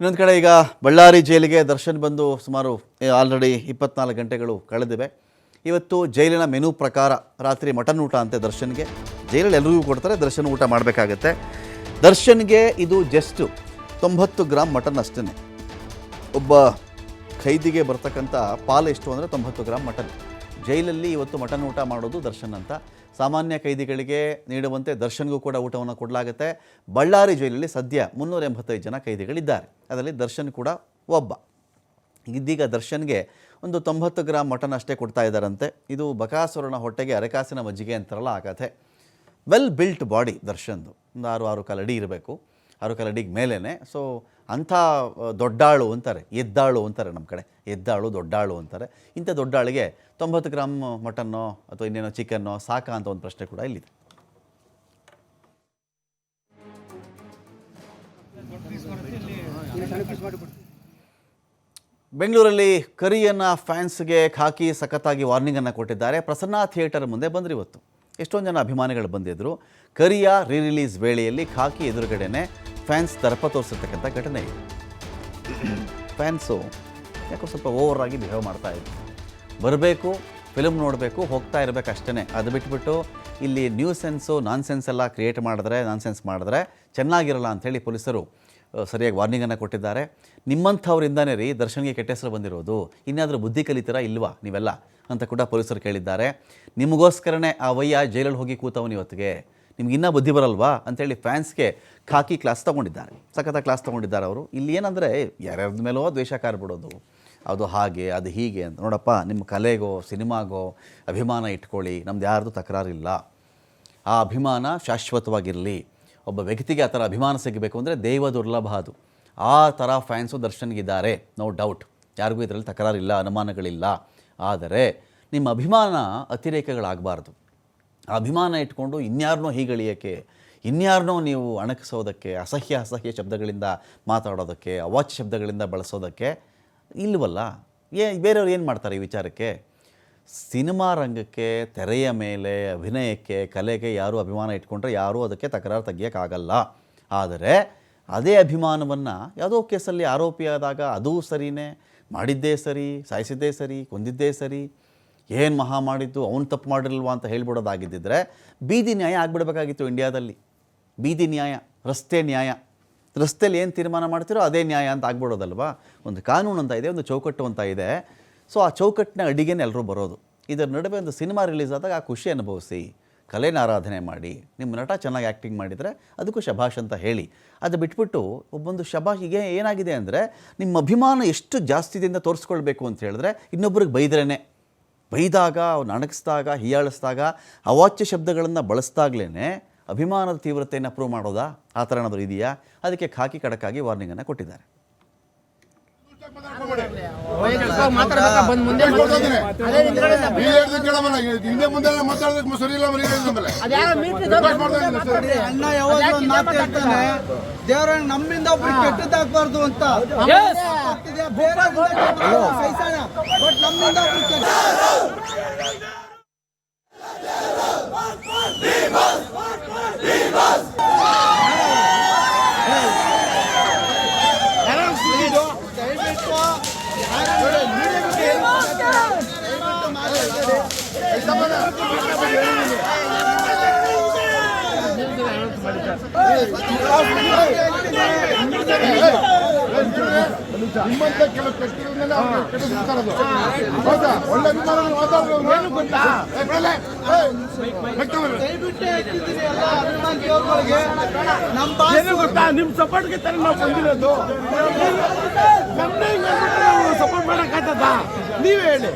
ಇನ್ನೊಂದು ಕಡೆ ಈಗ ಬಳ್ಳಾರಿ ಜೈಲಿಗೆ ದರ್ಶನ್ ಬಂದು ಸುಮಾರು ಆಲ್ರೆಡಿ ಇಪ್ಪತ್ನಾಲ್ಕು ಗಂಟೆಗಳು ಕಳೆದಿವೆ. ಇವತ್ತು ಜೈಲಿನ ಮೆನು ಪ್ರಕಾರ ರಾತ್ರಿ ಮಟನ್ ಊಟ ಅಂತೆ ದರ್ಶನ್ಗೆ. ಜೈಲಲ್ಲಿ ಎಲ್ಲರಿಗೂ ಕೊಡ್ತಾರೆ, ದರ್ಶನ್ ಊಟ ಮಾಡಬೇಕಾಗತ್ತೆ. ದರ್ಶನ್ಗೆ ಇದು ಜಸ್ಟು ತೊಂಬತ್ತು ಗ್ರಾಮ್ ಮಟನ್ ಅಷ್ಟೇ ಒಬ್ಬ ಖೈದಿಗೆ ಬರ್ತಕ್ಕಂಥ ಪಾಲು ಎಷ್ಟು ಅಂದರೆ ತೊಂಬತ್ತು ಗ್ರಾಮ್ ಮಟನ್. ಜೈಲಲ್ಲಿ ಇವತ್ತು ಮಟನ್ ಊಟ ಮಾಡೋದು ದರ್ಶನ್ ಅಂತ. ಸಾಮಾನ್ಯ ಕೈದಿಗಳಿಗೆ ನೀಡುವಂತೆ ದರ್ಶನ್ಗೂ ಕೂಡ ಊಟವನ್ನು ಕೊಡಲಾಗುತ್ತೆ. ಬಳ್ಳಾರಿ ಜೈಲಲ್ಲಿ ಸದ್ಯ ಮುನ್ನೂರ ಎಂಬತ್ತೈದು ಜನ ಕೈದಿಗಳಿದ್ದಾರೆ. ಅದರಲ್ಲಿ ದರ್ಶನ್ ಕೂಡ ಒಬ್ಬ. ಇದೀಗ ದರ್ಶನ್ಗೆ ಒಂದು ತೊಂಬತ್ತು ಗ್ರಾಮ್ ಮಟನ್ ಅಷ್ಟೇ ಕೊಡ್ತಾ ಇದ್ದಾರಂತೆ. ಇದು ಬಕಾಸುರನ ಹೊಟ್ಟೆಗೆ ಅರೆಕಾಸಿನ ಮಜ್ಜಿಗೆ ಅಂತಾರಲ್ಲ ಆ ಕಥೆ ವೆಲ್ ಬಿಲ್ಟ್ ಬಾಡಿ ದರ್ಶನ್ದು. ಒಂದು ಆರು ಆರು ಕಾಲಡಿ ಇರಬೇಕು. ಆರು ಡಿಗ್ ಅಡಿಗೆ ಮೇಲೇ ಸೊ ಅಂಥ ದೊಡ್ಡಾಳು ಅಂತಾರೆ. ಎದ್ದಾಳು ಅಂತಾರೆ ನಮ್ಮ ಕಡೆ. ಎದ್ದಾಳು, ದೊಡ್ಡಾಳು ಅಂತಾರೆ. ಇಂಥ ದೊಡ್ಡಾಳಿಗೆ ತೊಂಬತ್ತು ಗ್ರಾಮ್ ಮಟನ್ನೋ ಅಥವಾ ಇನ್ನೇನೋ ಚಿಕನ್ನೋ ಸಾಕಾ ಅಂತ ಒಂದು ಪ್ರಶ್ನೆ ಕೂಡ ಇಲ್ಲಿದೆ. ಬೆಂಗಳೂರಲ್ಲಿ ಕರಿಯನ್ನ ಫ್ಯಾನ್ಸ್ಗೆ ಖಾಕಿ ಸಖತ್ತಾಗಿ ವಾರ್ನಿಂಗನ್ನು ಕೊಟ್ಟಿದ್ದಾರೆ. ಪ್ರಸನ್ನ ಥಿಯೇಟರ್ ಮುಂದೆ ಬಂದ್ರಿ ಇವತ್ತು. ಎಷ್ಟೊಂದು ಜನ ಅಭಿಮಾನಿಗಳು ಬಂದಿದ್ದರು ಕರಿಯ ರೀ ರಿಲೀಸ್ ವೇಳೆಯಲ್ಲಿ ಖಾಕಿ ಎದುರುಗಡೆನೆ ಫ್ಯಾನ್ಸ್ ದರ್ಪ ತೋರಿಸಿರ್ತಕ್ಕಂಥ ಘಟನೆ ಇದೆ. ಫ್ಯಾನ್ಸು ಯಾಕೋ ಸ್ವಲ್ಪ ಓವರ್ ಆಗಿ ಬಿಹೇವ್ ಮಾಡ್ತಾ ಇದ್ರು. ಬರಬೇಕು ಫಿಲಮ್ ನೋಡಬೇಕು, ಹೋಗ್ತಾ ಇರಬೇಕು ಅಷ್ಟೇ ಅದು ಬಿಟ್ಬಿಟ್ಟು ಇಲ್ಲಿ ನ್ಯೂ ಸೆನ್ಸು ನಾನ್ ಸೆನ್ಸ್ ಎಲ್ಲ ಕ್ರಿಯೇಟ್ ಮಾಡಿದ್ರೆ ನಾನ್ ಸೆನ್ಸ್ ಮಾಡಿದ್ರೆ ಚೆನ್ನಾಗಿರಲ್ಲ ಅಂಥೇಳಿ ಪೊಲೀಸರು ಸರಿಯಾಗಿ ವಾರ್ನಿಂಗನ್ನು ಕೊಟ್ಟಿದ್ದಾರೆ. ನಿಮ್ಮಂಥವ್ರಿಂದನೇ ರೀ ದರ್ಶನ್ಗೆ ಕೆಟ್ಟ ಹೆಸರು ಬಂದಿರೋದು. ಇನ್ನಾದರೂ ಬುದ್ಧಿ ಕಲಿತೀರಾ ಇಲ್ವಾ ನೀವೆಲ್ಲ? ಅಂತ ಕೂಡ ಪೊಲೀಸರು ಕೇಳಿದ್ದಾರೆ. ನಿಮಗೋಸ್ಕರನೇ ಆ ವಯ್ಯ ಜೈಲಲ್ಲಿ ಹೋಗಿ ಕೂತವನು ಇವತ್ತಿಗೆ. ನಿಮ್ಗೆ ಇನ್ನೂ ಬುದ್ಧಿ ಬರಲ್ವಾ? ಅಂತೇಳಿ ಫ್ಯಾನ್ಸ್ಗೆ ಖಾಕಿ ಕ್ಲಾಸ್ ತೊಗೊಂಡಿದ್ದಾರೆ. ಸಖತ ಕ್ಲಾಸ್ ತೊಗೊಂಡಿದ್ದಾರೆ ಅವರು. ಇಲ್ಲಿ ಏನಂದರೆ, ಯಾರ್ಯಾರ್ದ ಮೇಲೋ ದ್ವೇಷ ಕಾರ್ಬಿಡೋದು. ಅದು ಹಾಗೆ, ಅದು ಹೀಗೆ ಅಂತ. ನೋಡಪ್ಪ, ನಿಮ್ಮ ಕಲೆಗೋ, ಸಿನಿಮಾಗೋ ಅಭಿಮಾನ ಇಟ್ಕೊಳ್ಳಿ. ನಮ್ದು ಯಾರ್ದು ತಕರಾರಿಲ್ಲ. ಆ ಅಭಿಮಾನ ಶಾಶ್ವತವಾಗಿರಲಿ. ಒಬ್ಬ ವ್ಯಕ್ತಿಗೆ ಆ ಥರ ಅಭಿಮಾನ ಸಿಗಬೇಕು ಅಂದರೆ ದೈವ ದುರ್ಲಭ ಅದು. ಆ ಥರ ಫ್ಯಾನ್ಸು ದರ್ಶನ್ಗಿದ್ದಾರೆ ನೋ ಡೌಟ್ ಯಾರಿಗೂ ಇದರಲ್ಲಿ ತಕರಾರಿಲ್ಲ, ಅನುಮಾನಗಳಿಲ್ಲ. ಆದರೆ ನಿಮ್ಮ ಅಭಿಮಾನ ಅತಿರೇಕಗಳಾಗಬಾರ್ದು. ಅಭಿಮಾನ ಇಟ್ಕೊಂಡು ಇನ್ಯಾರನ್ನೋ ಹೀಗಳಿಯೋಕ್ಕೆ, ಇನ್ಯಾರನ್ನೋ ನೀವು ಅಣಕಿಸೋದಕ್ಕೆ, ಅಸಹ್ಯ ಅಸಹ್ಯ ಶಬ್ದಗಳಿಂದ ಮಾತಾಡೋದಕ್ಕೆ, ಅವಾಚ್ಯ ಶಬ್ದಗಳಿಂದ ಬಳಸೋದಕ್ಕೆ ಇಲ್ವಲ್ಲ? ಏ, ಬೇರೆಯವ್ರು ಏನು ಮಾಡ್ತಾರೆ ಈ ವಿಚಾರಕ್ಕೆ? ಸಿನಿಮಾ ರಂಗಕ್ಕೆ, ತೆರೆಯ ಮೇಲೆ, ಅಭಿನಯಕ್ಕೆ, ಕಲೆಗೆ ಯಾರೂ ಅಭಿಮಾನ ಇಟ್ಕೊಂಡ್ರೆ ಯಾರೂ ಅದಕ್ಕೆ ತಕರಾರು ತೆಗಿಯೋಕ್ಕಾಗಲ್ಲ. ಆದರೆ ಅದೇ ಅಭಿಮಾನವನ್ನು ಯಾವುದೋ ಕೇಸಲ್ಲಿ ಆರೋಪಿಯಾದಾಗ ಅದೂ ಸರಿನೇ, ಮಾಡಿದ್ದೇ ಸರಿ, ಸಾಯಿಸಿದ್ದೇ ಸರಿ, ಕೊಂದಿದ್ದೇ ಸರಿ, ಏನು ಮಹಾ ಮಾಡಿದ್ದು, ಅವ್ನು ತಪ್ಪು ಮಾಡಿರಲ್ವಾ ಅಂತ ಹೇಳ್ಬಿಡೋದಾಗಿದ್ದಿದ್ರೆ ಬೀದಿ ನ್ಯಾಯ ಆಗಿಬಿಡಬೇಕಾಗಿತ್ತು ಇಂಡಿಯಾದಲ್ಲಿ. ಬೀದಿ ನ್ಯಾಯ, ರಸ್ತೆ ನ್ಯಾಯ. ರಸ್ತೆಯಲ್ಲಿ ಏನು ತೀರ್ಮಾನ ಮಾಡ್ತೀರೋ ಅದೇ ನ್ಯಾಯ ಅಂತ ಆಗ್ಬಿಡೋದಲ್ವಾ? ಒಂದು ಕಾನೂನು ಅಂತ ಇದೆ, ಒಂದು ಚೌಕಟ್ಟು ಅಂತ ಇದೆ. ಸೊ ಆ ಚೌಕಟ್ಟಿನ ಅಡಿಗೆನೇ ಎಲ್ಲರೂ ಬರೋದು. ಇದರ ನಡುವೆ ಒಂದು ಸಿನಿಮಾ ರಿಲೀಸ್ ಆದಾಗ ಆ ಖುಷಿ ಅನುಭವಿಸಿ, ಕಲೆನ ಆರಾಧನೆ ಮಾಡಿ, ನಿಮ್ಮ ನಟ ಚೆನ್ನಾಗಿ ಆ್ಯಕ್ಟಿಂಗ್ ಮಾಡಿದರೆ ಅದಕ್ಕೂ ಶಭಾಷ್ ಅಂತ ಹೇಳಿ. ಅದು ಬಿಟ್ಬಿಟ್ಟು ಒಬ್ಬೊಂದು ಶಭಾಷಿಗೆ ಏನಾಗಿದೆ ಅಂದರೆ, ನಿಮ್ಮ ಅಭಿಮಾನ ಎಷ್ಟು ಜಾಸ್ತಿದಿಂದ ತೋರಿಸ್ಕೊಳ್ಬೇಕು ಅಂತ ಹೇಳಿದ್ರೆ, ಇನ್ನೊಬ್ರಿಗೆ ಬೈದ್ರೇ ಬೈದಾಗ, ಅವ್ನು ಅಣಗಿಸ್ದಾಗ, ಹೀಯಾಳಿಸ್ದಾಗ, ಅವಾಚ್ಯ ಶಬ್ದಗಳನ್ನು ಬಳಸ್ದಾಗ್ಲೇ ಅಭಿಮಾನದ ತೀವ್ರತೆಯನ್ನು ಪ್ರೂವ್ ಮಾಡೋದಾ? ಆ ಥರ ಇದೆಯಾ? ಅದಕ್ಕೆ ಖಾಕಿ ಖಡಕ್ಕಾಗಿ ವಾರ್ನಿಂಗನ್ನು ಕೊಟ್ಟಿದ್ದಾರೆ. ಹಿಂದೆ ಮುಂದೆ ಮಾತಾಡೋದಕ್ಕೆ ಸರಿ ಇಲ್ಲ ಅಣ್ಣ ಯಾವಾಗ ಮಾತು ಹೇಳ್ತಾನೆ ದೇವರ ನಮ್ಮಿಂದ ಒಬ್ರು ಕೆಟ್ಟದ್ದಾಗಬಾರ್ದು ಅಂತ ಬೇರೆ ಬಟ್ ನಮ್ಮಿಂದ ಒಬ್ರು ನಿಮ್ಮಂತ ಗೊತ್ತಾ. ನಮ್ಮ ಸಪೋರ್ಟ್ಗೆ ತರ ನಾವು ಬಂದಿರೋದು ಸಪೋರ್ಟ್ ಮಾಡಕ್ಕಾಗ್ತದ ನೀವೇ ಹೇಳಿ